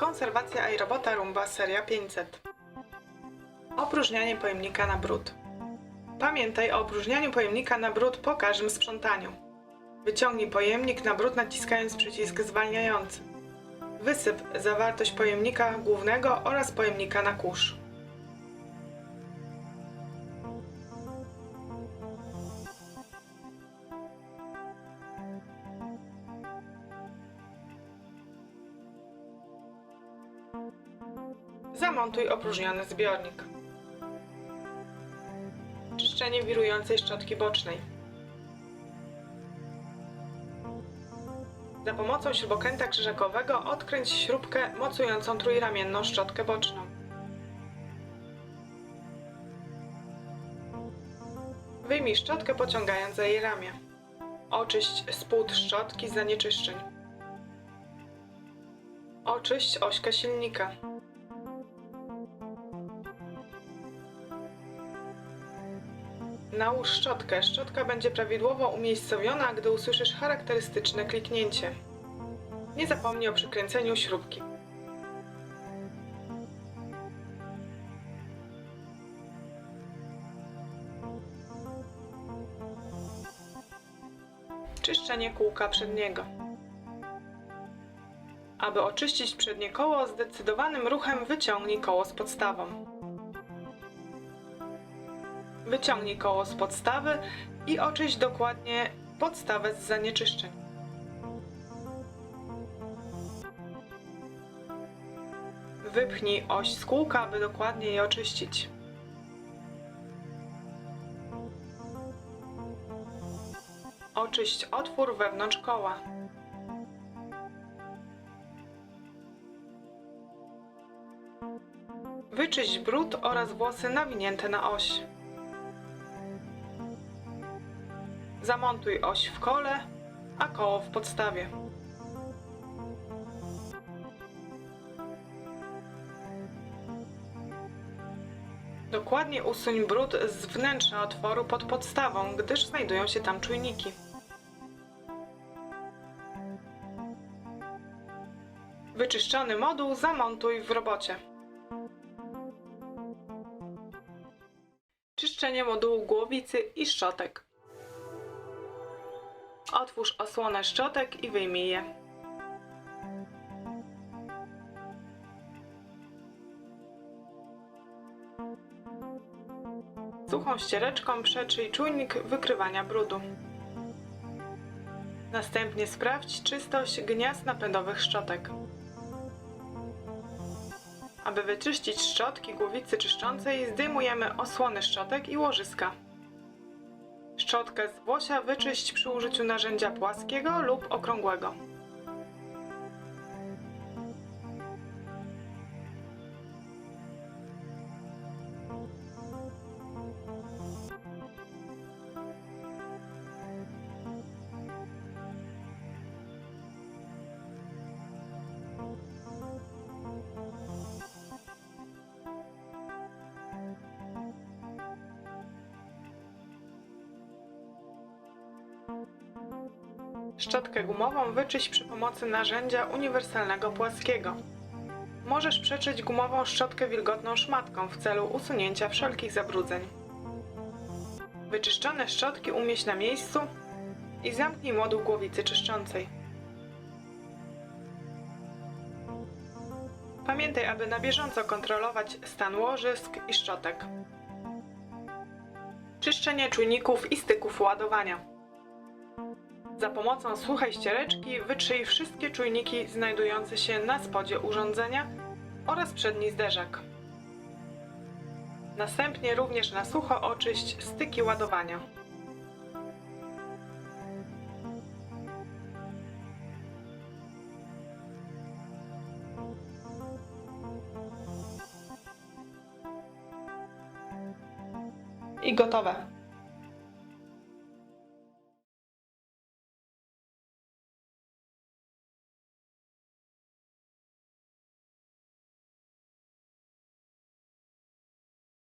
Konserwacja aerobota Rumba seria 500. Opróżnianie pojemnika na brud. Pamiętaj o opróżnianiu pojemnika na brud po każdym sprzątaniu. Wyciągnij pojemnik na brud naciskając przycisk zwalniający. Wysyp zawartość pojemnika głównego oraz pojemnika na kurz. Zamontuj opróżniony zbiornik. Czyszczenie wirującej szczotki bocznej. Za pomocą śrubokręta krzyżakowego odkręć śrubkę mocującą trójramienną szczotkę boczną. Wyjmij szczotkę pociągając za jej ramię. Oczyść spód szczotki z zanieczyszczeń. Oczyść ośkę silnika. Nałóż szczotkę. Szczotka będzie prawidłowo umiejscowiona, gdy usłyszysz charakterystyczne kliknięcie. Nie zapomnij o przykręceniu śrubki. Czyszczenie kółka przedniego. Aby oczyścić przednie koło, zdecydowanym ruchem wyciągnij koło z podstawą. Wyciągnij koło z podstawy i oczyść dokładnie podstawę z zanieczyszczeń. Wypchnij oś z kółka, aby dokładnie je oczyścić. Oczyść otwór wewnątrz koła. Wyczyść brud oraz włosy nawinięte na oś. Zamontuj oś w kole, a koło w podstawie. Dokładnie usuń brud z wnętrza otworu pod podstawą, gdyż znajdują się tam czujniki. Wyczyszczony moduł zamontuj w robocie. Czyszczenie modułu głowicy i szczotek. Otwórz osłonę szczotek i wyjmij je. Suchą ściereczką przetrzyj czujnik wykrywania brudu. Następnie sprawdź czystość gniazd napędowych szczotek. Aby wyczyścić szczotki głowicy czyszczącej, zdejmujemy osłony szczotek i łożyska. Szczotkę z włosia wyczyść przy użyciu narzędzia płaskiego lub okrągłego. Szczotkę gumową wyczyść przy pomocy narzędzia uniwersalnego płaskiego. Możesz przeczyć gumową szczotkę wilgotną szmatką w celu usunięcia wszelkich zabrudzeń. Wyczyszczone szczotki umieść na miejscu i zamknij moduł głowicy czyszczącej. Pamiętaj, aby na bieżąco kontrolować stan łożysk i szczotek. Czyszczenie czujników i styków ładowania. Za pomocą suchej ściereczki wytrzyj wszystkie czujniki znajdujące się na spodzie urządzenia oraz przedni zderzak. Następnie również na sucho oczyść styki ładowania. I gotowe.